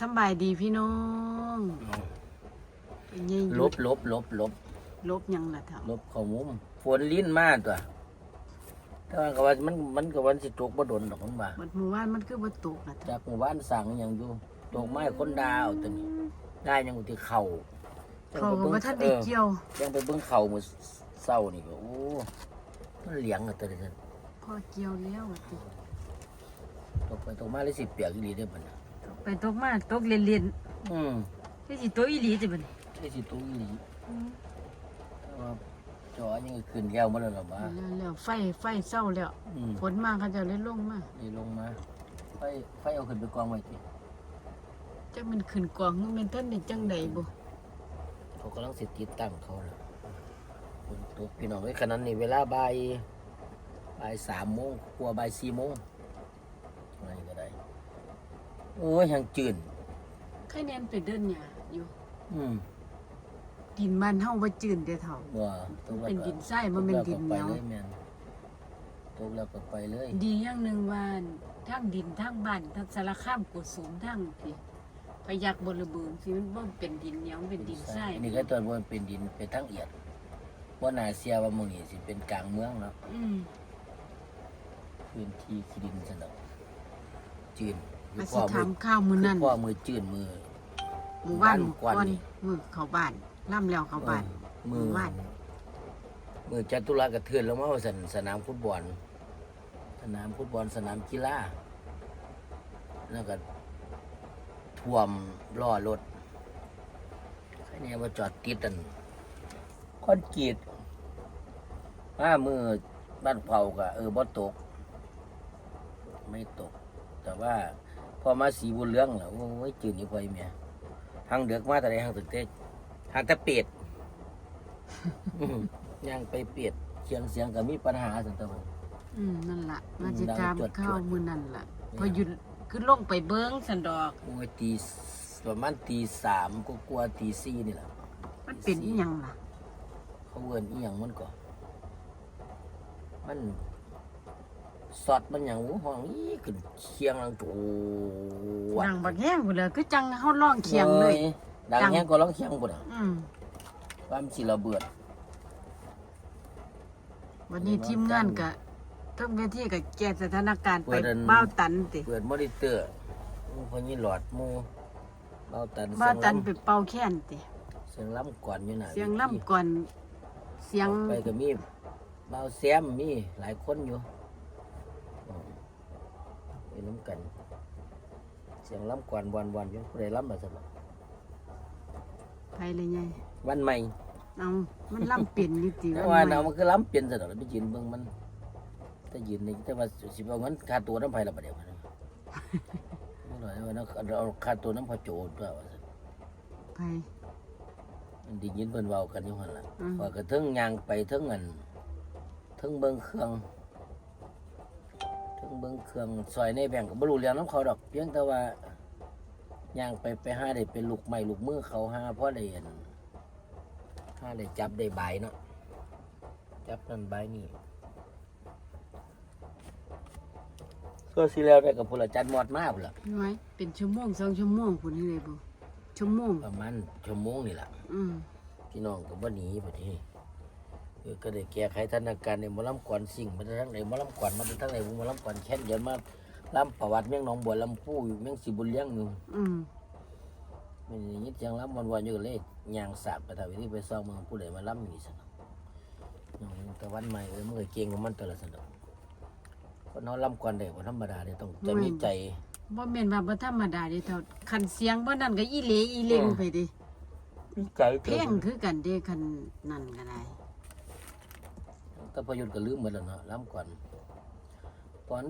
สำบายดีพี่น้องเป็นไงอยู่ลบลบลบลบลบยังล่ะเท่าลบเข้ามุมฝนลิ้นมาตัวแต่ว่าก็ว่ามันมันก็วันสิตกบ่โดนดอกมันว่าบัดหมู่บ้านมันคือบ่ตกล่ะเท่าจากหมู่บ้านสั่งหยังอยู่ตกไม้คนดาวตัวนี้ ได้ยังอยู่ที่เข่าเขาก็บ่ทันได้เกี่ยว ยังไปเบิ่งเข่ามื้อเช้านี่ก็โอ้มันเหลียงอะตัวนี้ซั่นพอเกี่ยวแล้วอะติตกไปตกมาเลยสิเปียกอีหลีเด้อบัดน่ะ ไปตกมาตกเล่นอืมๆที่สิตกอีหลีติบัดนี้ใช่สิตกอีหลีแต่ว่าจอยังขึ้นแก้วมาแล้วล่ะบ่าแล้วแล้วไฟไฟเศร้าแล้ว อืมฝนมาเขาเจะเลยลงมานี่ลงมา ไฟไฟเอาขึ้นไปกองไว้ติจักมันขึ้นกองมันเป็นท่านได้จังใดบ่เขากำลังสิติดตั้งเขาแล้วฝนตกพี่น้องไว้ขนาดนี้เวลาบ่ายบ่ายสามโมงกว่าบ่ายสี่โมงอะไรก็ได้ โอ้ยยังจืดใครแน่นไปเดินหญ้าอยู่ อืมดินบ้านเฮาบ่จืดเด้อเท่าว่าตกแล้วเป็นก็ดินทรายบ่แม่นดินเหนียว ตกแล้วก็ไปเลยแม่นตกแล้วก็ไปเลยดีอย่างหนึ่งว่าทั้งดินทั้งบ้านทั้งสารคามกุศลทั้งที่พยักบริบูรณ์สิมันบ่เป็นดินเหนียวมันเป็นดินทรายอันนี้ก็ตัวมันเป็นดินเป็นทั้งเอียดว่านาเซียว่าหมึงนี่สิเป็นกลางเมืองเนาะ อืมพื้นที่ที่ดินสนองจืดอ มายู่สิพ่อมืถาอมข้าวมื้อนั้นพ่อมือจืดมือหมู่บ้านบ้านหมู่กวนก่อนนี่มื้อเข้าบ้านล่ำแล้วเข้าบ้านมือหมู่บ้านมือจัตุรัสกระเทือนแล้วมาว่าสนสนามฟุตบอล สนามฟุตบอลสนามกีฬาแล้วก็ท่วมล้อรถใครเนี่ยว่าจอดติดอันคอนกรีตมามือบ้านเผากะเออบ่ตก ไม่ตก แต่ว่า พอมาสีบุญเรื่องแล้วโอ้ยจืดนี่พอยเมียทางเดือกมาแต่ไหนทางตึกเต้ทางตะเป็ดอื้อย่างไปเปียดเชียงเสียงก็มีปัญหาสันตวอืมนั่นล่ะมาสิดังถามจวดๆข้าวมื้อนั้นล่ะเนี่ยพอหยุดขึ้นลงไปเบิ่งสันดอกโอ้ยตีสประมาณตีสามก็กลัวาตีสี่นี่แหละมันเป็นอีหยังล่ะ เขาเวินอีหยังมันก่อนมัน สอดมันอย่างหูห้องอีขึ้นเชียงลังโจวดดังบักแห้งพุ่นเลยคือจังเฮาร้องเคียงเลยอ้ดังดัง แห้งก็ร้องเคียงปุ่นอะอืมความสิระเบิด วันนี้ทีมงานก็ทั้งเวทีก็แก้สถานการณ์ไปเปิดอัน เบ้าตันติเปิดมอนิเตอร์โอ้พอนี่หลอดหมูเบาตันเบ้าตันไปเสียงเป่าแค้นติล้ำเสียงล้ำก่อนอยู่น่ะเสียงล่ำก่อนเสียง ไปก็มีเบาแซมมีหลายคนอยู่อืม ไปน้ำกัน เสียงล้ำก่อนวันวันๆอยู่ผู้ใดล้ำมาสบไปเลยไงวันใหม่เอามันล่ำเปลี่ยนอยู่ติแต่วันว่าใหเนาะม่มันคือล้ำเปลี่ยนสนอกไปยืนเบิ่งมันถ้ายืนนี่แต่ว่าสิบเอาเงินค่าตัวน้ำไผ่ละประเดี๋ยวมันไม่หน่อยว่าเนาะเอาค่าตัวน้ำพอโจตัวว่าซั่นไปมันไดียินเพิ่นเว้ากันอยู่หั่นล่ะอืมว่าก็เทิงยางไปเทิงอันเทิงเบิ่งเครื่อง เทิงเบิ่งเครื่องซอยในแบ่งก็บ่รู้เรื่องนํเขาดอกเพียงแต่ว่าย่างไปไปหาได้เป็นลูกไม้ลูกมือเขาหาเพราะได้อันหาได้จับได้ใบายเนาะจับนั่นใบายนี่ก็สิแล้วได้กับพลจันทร์หมอดมาพุ่นล่ะน้อยเป็นชั่วโมงสองชั่วโมงพุ่นนี่เลยบ่ชั่วโมงประมาณชั่วโมงนี่ล่ะอืมพี่น้องก็บ่หนีไปที่ เออก็ได้แก้ไขสถานการณ์ในหมอลำก่อนสิ่งมาทั้งไหนหมอลำก่อนมาทั้งไหนหมอลำก่อนแค่นเดี๋ยวมาลำประวัติเมียงหนองบัวลำพูอยู่เมียงสิบุญเลี้ยงอยู่อืมมันอย่างนี้จังลำวันวันๆอยู่ก็เลยยางสาบไปทำที่ไปซ่อมเมืองผู้ใดมาลำนี่สนน้องตะวันใหม่เออมันก็เก่งของมันแต่ละสนองคนน้องลำก่อนได้บ่ธรรมดาเลยต้องจะมีใจบ่แม่นว่าบ่ธรรมดาเด้เท่าคันเสียงบ่นั่นก็อีเหลอีเล็งไปดิมีใจเพลงคือกันเด้คันนั่นก็ได้ แต่พอหยุดก็ลืมหมดแล้วเนาะลำก่อนก่อน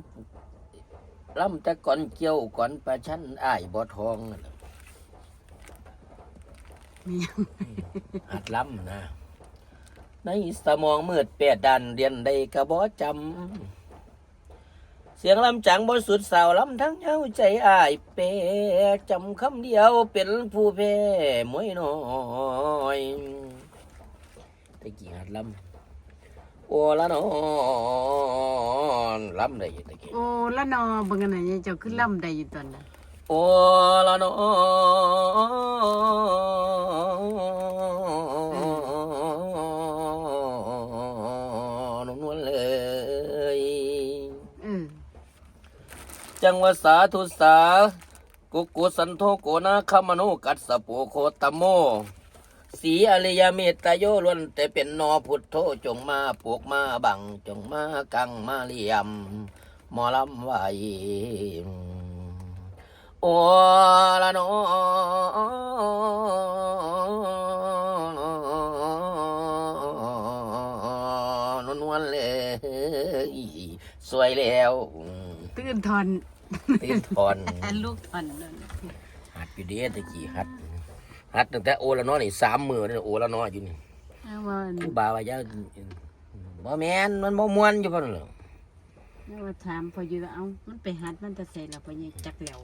ลำแต่ก่อนเกี่ยวก่อนประชันอ้ายบ่ทองนั่นน่ะมีหยังหัดล้ำนะ ในสมองมืดแปดดันเรียนได้กระบอจำ เสียงลำจังบนสุดสาวลำทั้งเย้าใจอายเปรจำคำเดียวเป็นผู้แพ้มวยน้อยตะกี้หัดลำ โอ้ละนอนลำได้อยู่ตะกี้โอ้ละนอเบิ่งอันนั้นเจ้าคือล่ำได้อยู่ตอนนั้นโอ้ละละเนอนนวลเลย เออจังวสาธุสากุกุสันโทโกนาคามโนกัสสะโปโคตโม สีอริยเมตตาโยล้วนแต่เป็นนอพุทโธจงมาปลูกมาบังจงมากังมาเลียมหมอลำไว้โอละนอนนวลเลยสวยแล้วตื่นทอนตื่นทอนลูกทอนนั่นหัดอยู่เดีตะกี้หัด หัดตั้งแต่โอละน้อนี่สามมือนี่โอละน้ออยู่นี่ถ้าว่าครูบาว่าจะบ่แม่นมันบ่ม่วนอยู่พุ่นเหรอถ้าว่าถามพออยู่ว่าเอ้ามันไปหัดมันจะใส่ละพอยังจักแล้ว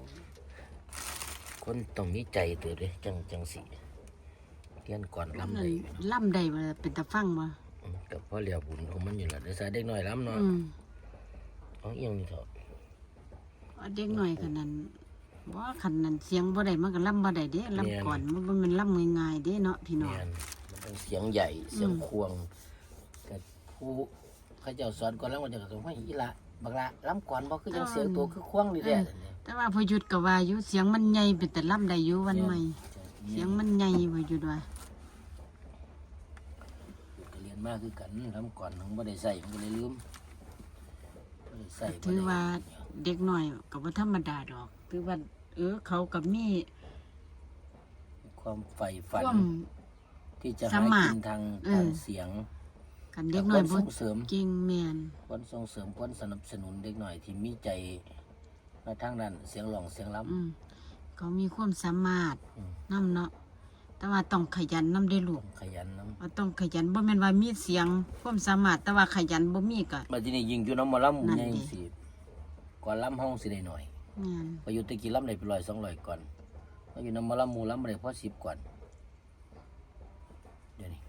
คนต้องมีใจตัวเด้จังจังสิเรียนก่อนนั่ลำนได้ล่ำใดมาเป็นตะฟังมากับพ่อเหลียวบุญของมันอยู่ล่ะได้ซะเด็กน้อยลำเนาะอืมเอาเอียงนี่เถอะ เอาเด็กหน่อยกันนั้น ว่าขันนั้นเสียงบ่ได้มันก็ล่ำบ่ได้เด้ล่ำก่อนมันบ่แมันล่ำง่ายๆเด้เนาะพี่น้องแม่นมันต้องเสียงใหญ่เสียงควงกับผู้เขาเจ้าสอนก่อนแล้วมันจะต้องว่าอีละบักละลำก่อนบ่คือจังเสียงตัวคือควงนี่แหละแต่ว่าพอหยุดก็ว่าอยู่เสียงมันใหญ่เป็นแต่ล่ำได้อยู่วันใหม่เสียงมันใหญ่พอหยุดว่าก็เรียนมากคือกันลำก่อนของบ่ได้ใส่มันก็เลยลืมบ่ได้ใส่บ่ถือได้ว่าเด็กหน่อยก็บ่ธรรมดาดอก ถือว่าเออ เขากับมีความใฝ่ฝันความที่จะสหามาธิกินทางเออ ทางเสียง กันเด็กหน่อยควบ่รส่งเสริม เก่งแม่นควรส่งเสริมควรสนับสนุนเด็กหน่อยที่มีใจในทางด้านเสียงร้องเสียงรอืมเขามีความสามารถอืมนํเนาะแต่ว่าต้องขยันนํได้ลูกำขยันน้ว่าต้องขยันบ่แม่นว่ามีเสียงความสามารถ แต่ว่าขยันบ่มีก็ำมาที่นี่ยิงอยู่น้ำหมอลำหมู่นั่นใหญ่ดิ สิก่อนลำห้องสิได้หน่อย แม่นพออยู่ตะกี้ลำได้ไปลอยสองลอยก่อนมาอยู่น้ำหมอลำหมู่ลำมาได้พอสิบก่อน เดี๋ยวนี้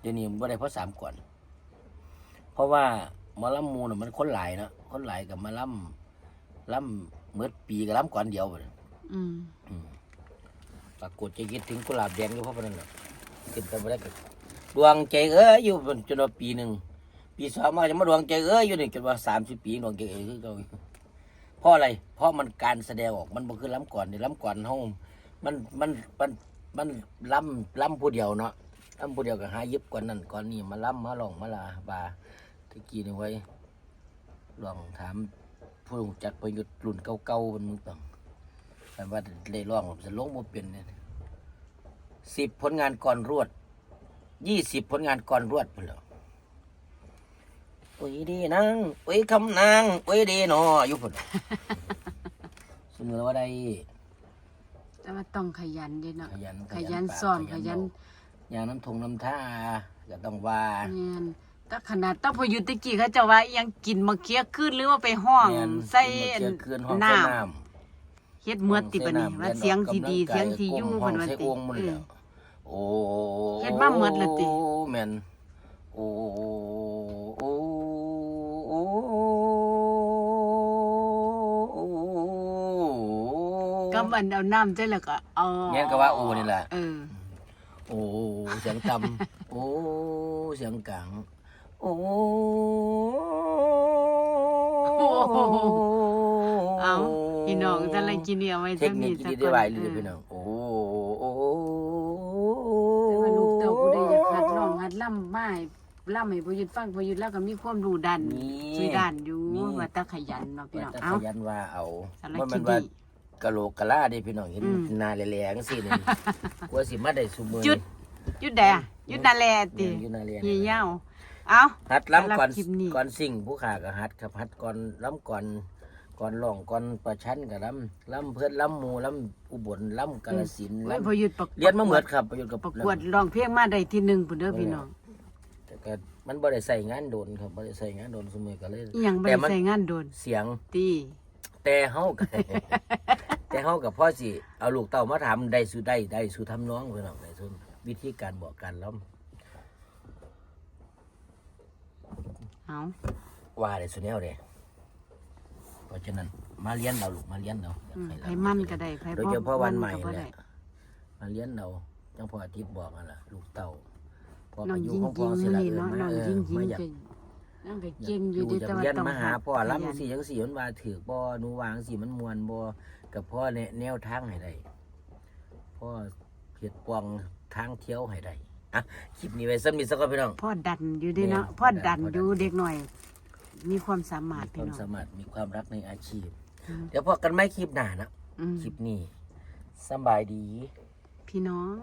เดี๋ยวนี้มาได้พอสามก่อน เพราะว่าหมอลำหมูน่ะมันคนหลายเนาะคนหลายกับมาลำลำเมื่อปีกับลำก่อนเดียวไปอืมปรากฏใจคิดถึงกุหลาบแดงอยู่เพราะนั้นแหละขึ้นไปไม่ได้ก็ดวงใจเอ้ยอยู่เป็นจนว่าปีหนึ่งปีสองมาจะมาดวงใจเอ้ยอยู่นี่จนว่าสามสิบปีดวงใจเอ้ยคือเขาเพ ราะอะไร เพราะมันการแสดงออกมันบ่คือล้ำก่อนนี่ล้ำก่อนเฮามันมันมันมันล้ำล้ำผู้เดียวเนาะล้ำผู้เดียวก็หายิบก่อนนั่นก่อนนี่มาล้ำมาลองมาลาบาตะกี้นี่ไว้ลองถามผู้จักประยุทธ์รุ่นเก่าๆมันมึงต้องแต่ว่าได้ลองจะลงมาเป็นเนี่ยสิบผลงานก่อนรวดยี่สิบผลงานก่อนรวดพุ่นเหร ออุ้ยดีนังอุ้ยคำนางอุ้ยดีหนออยู่พุ่นเสมอว่าได้ แต่ว่าต้องขยันเด้เนาะขยันขยันปากซ้อมขยันเว้าอย่างน้ำทงน้ำท่าก็ต้องว่าแม่นแต่ขนาดต้องพออยู่ตะกี้เขาเจะว่าอิหยังกินมะเขือขึ้นหรือว่าไปห้องแม่นใส่เมื่อเคืนห้องน้ใส่น้ำเฮ็ดเมือดติบัดนี้ว่าเสียงที่ดีเสียงที่อยู่ห้เพิ่องนว่าใส่ติองค์มันเอแล้อวโอ้เฮ็ดมาหมดแล้วติ แม่นโอ้ ก็มันเอาน้ำใส่แล้วก็เอาเนี่ยก็ว่าโอ้นี่แหละเออโอ้เสียงต่ำโอ้เสียงกลางโอ้เอาพี่น้องแต่ละกินนี่เอาไว้เทคซะนินี่คซะที่ก่ได้อนไหวเอเรื่อยอพี่น้องโอ้โอ้แต่ว่าลูกเต้าผู้ใดอยากหัดร้องหัดล่ำมาให้ล่ำให้พอหยุดฟังพอหยุดแล้วก็มีความรู้ด้านนี่สุยด้านอยู่ว่าแตาขยันเนาะพี่น้องว่าแต่เอาขยันว่าเอาสารว่าคมันดีว่า กะโหลกกะลาเด้พี่น้องเห็นอืม หนาแหล่ๆจังซี่นี่ กลัวสิมาได้ซุมื้อจุด ยุดแดอะยุดนาแลติอยู่หนาแหล่เหี่ยาวเอา ฮัดล้ำก่อนสำหรับคลิปนี้ ก่อนสิ่งผู้ขาก็ฮัดครับฮัดก่อนล้ำก่อนก่อนร้องก่อนประชันก็ล้ำล้ำเพื่อนล้ำหมู่ล้ำอุบลล้ำกาฬสินธุ์ไว้ล้ำพอหยุดประกวดเรียนมาเหมือนครับประโยชน์กับประกวดร้องเพลงมาได้ที่หนึ่งพุ่นเด้อพี่น้องแต่ก็มันบ่ได้ใส่งานโดนครับบ่ได้ใส่งานโดนสมัยก็เลยอีหยังบ่แต่ได้มันใส่งานโดนเสียงตี แต่เฮาก็ แต่เฮากับพ่อสิเอาลูกเต้ามาถามได้สู่ได้ได้สู่ทำน้องพี่น้องได้สู่วิธีการบอกการล้เอาำว่าได้สู่แนวเด้เพราะฉะนั้นมาเลี้ยนเราลูกมาเลี้ยนเราอยากอืมให้ไผเรามันก็ได้ไผโดยเฉพาะวันใหม่ก็บ่แหได้ละมาเลี้ยนเราจังพออาทิตย์บอกนั่นล่ะลูกเต่าพอน้องอายุยิงของพยิองสิละนี่เอิ้นเนาะมาน้องเออยิงยิงมาอยาก เก่งนั่งก็อยากเก่งอยู่อยู่เด้จากแต่ว่าเรียนต้องมาหาพ่อขรับยันสิจังสี่มันว่าถือบ่หนูวางสิมันมวนบ่ กับพ่อแนะแนวทางให้ได้พ่อเฮ็ดปวงทางเที่ยวให้ได้อะคลิปนี้ไว้ซ้ำนี้สักก่อนพี่น้อง พ่อดันอยู่เด้เนาะแม่พ่อดันพ่อดันอยู่เด็กหน่อย มีความสามารถมีคพี่วามน้อง สามารถมีความรักในอาชีพ อืม เดี๋ยวพอกันไม่คลิปหน้านะอืมคลิปนี้สำบายดี พี่น้อง